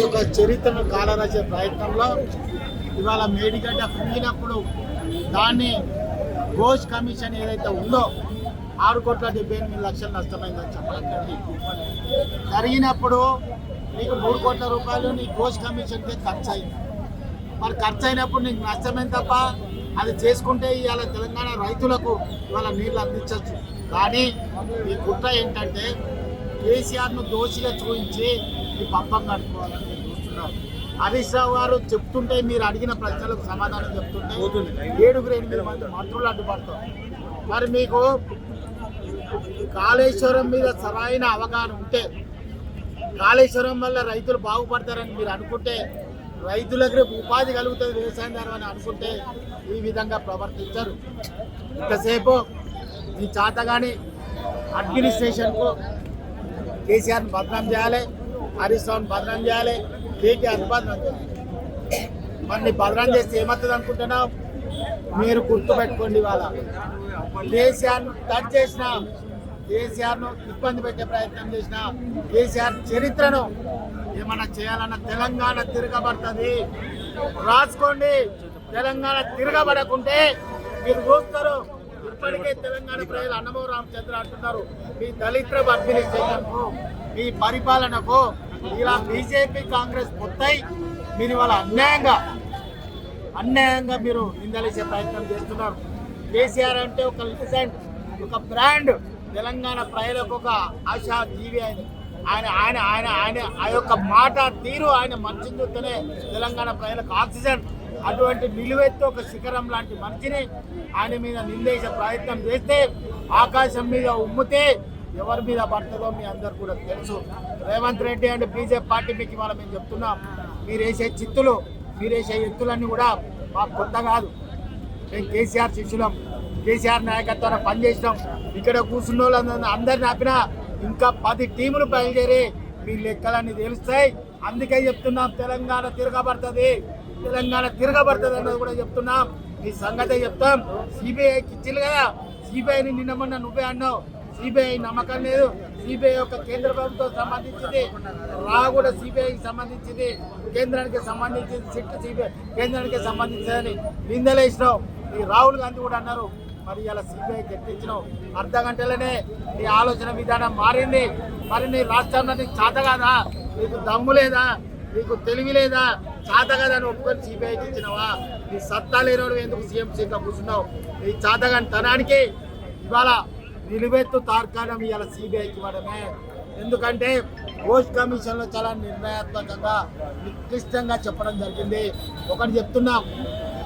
యొక్క చరిత్రను కాలరాసే ప్రయత్నంలో ఇవాళ మేడిగడ్డ కుంగినప్పుడు దాన్ని ఘోష్ కమిషన్ ఏదైతే ఉందో ఆరు కోట్ల డెబ్బై ఎనిమిది లక్షలు నష్టమైందని చెప్పడం జరిగినప్పుడు నీకు మూడు కోట్ల రూపాయలు నీ ఘోష్ కమిషన్కి ఖర్చు అయింది మరి ఖర్చు అయినప్పుడు నీకు నష్టమైంది తప్ప? అది చేసుకుంటే ఇవాళ తెలంగాణ రైతులకు ఇవాళ నీళ్ళు అందించవచ్చు కానీ ఈ కుట్ర ఏంటంటే కేసీఆర్ను దోషిగా చూపించి ఈ పంపం కట్టుకోవాలని చూస్తున్నారు. హరీష్ రావు గారు చెప్తుంటే మీరు అడిగిన ప్రశ్నలకు సమాధానం చెప్తుంటే ఏడుగురు ఎనిమిది మంది మంత్రులు అడ్డుపడతారు. మరి మీకు కాళేశ్వరం మీద సరైన అవగాహన ఉంటే కాళేశ్వరం వల్ల రైతులు బాగుపడతారని మీరు అనుకుంటే రైతులకు రేపు ఉపాధి కలుగుతుంది వ్యవసాయం ద్వారా అని అనుకుంటే ఈ విధంగా ప్రవర్తించరు. ఇంతసేపు ఈ చాతగాని అడ్మినిస్ట్రేషన్కు కేసీఆర్ని బదనాం చేయాలి హరీష్ రావుని బదనాం చేయాలి కేటీఆర్ని బదనాం చేయాలి మరి నీ బదనాం చేస్తే ఏమవుతుంది అనుకుంటున్నావు? మీరు గుర్తుపెట్టుకోండి ఇవాళ. కేసీఆర్ను టచ్ చేసిన కేసీఆర్ను ఇబ్బంది పెట్టే ప్రయత్నం చేసిన కేసీఆర్ చరిత్రను ఏమన్నా చేయాలన్న తెలంగాణ తిరగబడుతుంది. రాసుకోండి. తెలంగాణ తిరగబడకుంటే మీరు చూస్తారు ఇప్పటికే తెలంగాణ ప్రజలు అన్నమో రామచంద్ర అంటున్నారు. మీ దళిత అడ్మినిస్ట్రేషన్కు మీ పరిపాలనకు ఇలా బీజేపీ కాంగ్రెస్ పొత్తై మీరు ఇవాళ అన్యాయంగా అన్యాయంగా మీరు నిందలేసే ప్రయత్నం చేస్తున్నారు. కేసీఆర్ అంటే ఒక లిసెంట్ ఒక బ్రాండ్. తెలంగాణ ప్రజలకు ఒక ఆశా జీవి ఆయన. ఆయన ఆయన ఆయన ఆయన ఆ యొక్క మాట తీరు ఆయన మంచి చూస్తేనే తెలంగాణ ప్రజలకు ఆక్సిజన్. అటువంటి నిలువెత్తు ఒక శిఖరం లాంటి మనిషిని ఆయన మీద నిందేసే ప్రయత్నం చేస్తే ఆకాశం మీద ఉమ్మితే ఎవరి మీద పడుతుందో మీ అందరు కూడా తెలుసు. Revanth Reddy and BJP party మీకు ఇవాళ మేము చెప్తున్నాం మీరు వేసే చిత్తులు మీరు వేసే ఎత్తులన్నీ కూడా మాకు కొత్త కాదు. మేము కేసీఆర్ శిష్యులం కేసీఆర్ నాయకత్వాన్ని పనిచేసినాం. ఇక్కడ కూర్చున్న వాళ్ళందరినీ అందరిని ఆపినా ఇంకా పది టీములు బయలుదేరి మీ లెక్కలన్నీ తెలుస్తాయి. అందుకే చెప్తున్నాం తెలంగాణ తిరగబడుతుంది. తెలంగాణ తిరగబడుతుంది అన్నది కూడా చెప్తున్నాం. ఈ సంగతే చెప్తాం. సిబిఐకి ఇచ్చిల్లు కదా. సిబిఐని నిన్నమన్నా నువ్వే అన్నావు. సిబిఐ నమ్మకం లేదు. సిబిఐ యొక్క కేంద్ర ప్రభుత్వం సంబంధించింది. రా కూడా సిబిఐకి సంబంధించింది. కేంద్రానికి సంబంధించింది సిట్ సిబిఐ కేంద్రానికి సంబంధించిందని నిందలేసినావు. ఈ రాహుల్ గాంధీ కూడా అన్నారు. మరి ఇలా సిబిఐ తెప్పించినావు అర్ధ గంటలోనే నీ ఆలోచన విధానం మారింది. మరి నీ రాష్ట్రంలో నీకు చేత కాదా నీకు దమ్ము లేదా? నీకు తెలివి లేదా? చేత ఒప్పుకొని సిబిఐకి ఇచ్చినావా? నీ సత్తా లేనివాడు ఎందుకు సీఎం సీట్లో కూర్చున్నావు? నీ చాతగాని తనానికి ఇవాళ నిలువెత్తు తార్కాణం ఇవాళ సిబిఐకి ఇవ్వడమే. ఎందుకంటే పోస్ట్ కమిషన్లో చాలా నిర్ణయాత్మకంగా నిర్దిష్టంగా చెప్పడం జరిగింది. ఒకటి చెప్తున్నాం